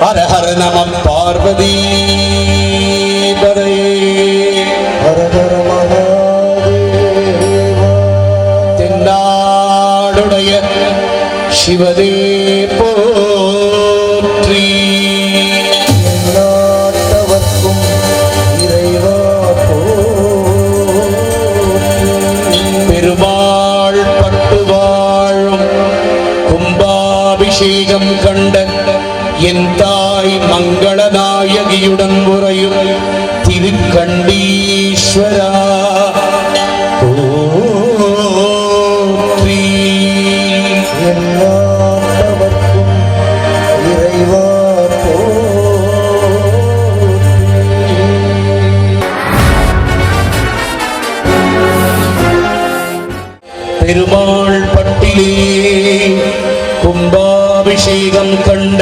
ஹர ஹர நம பார்வதி பரே ஹர ஹர தென்னாடுடைய சிவதே போற்றி. நாட்டவர்க்கும் இறைவா போற்றி. பெருமாள் பட்டு வாழும் கும்பாபிஷேகம் கண்ட என் தாய் மங்களநாயகியுடன் உறையும் திருக்கண்டீஸ்வரா. பெருமாள் பட்டிலே அபிஷேகம் கண்ட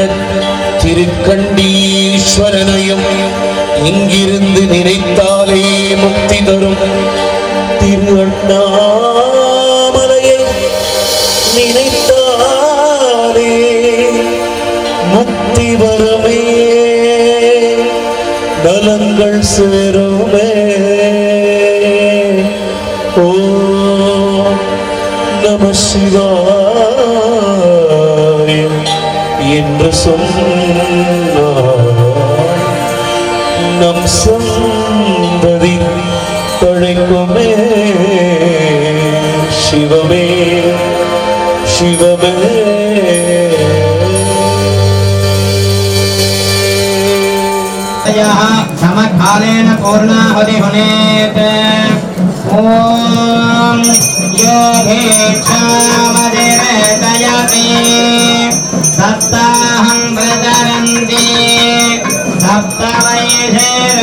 திருக்கண்டீஸ்வரனையும் இங்கிருந்து நினைத்தாலே முக்தி தரும். திரு அண்ணாமலையை நினைத்தாலே முக்தி வரமே. நலங்கள் சேருமே ஓ நம சிவா என்று சொன்னார் நம் சந்ததி தழைக்குமே சிவமே சிவமே यः समकालेन पूर्णाहुति हुनेत् ॐ यो भीक्षामधिवेदयति सप्ताहं प्रदरन्ति सप्तवैधेर्धन्याः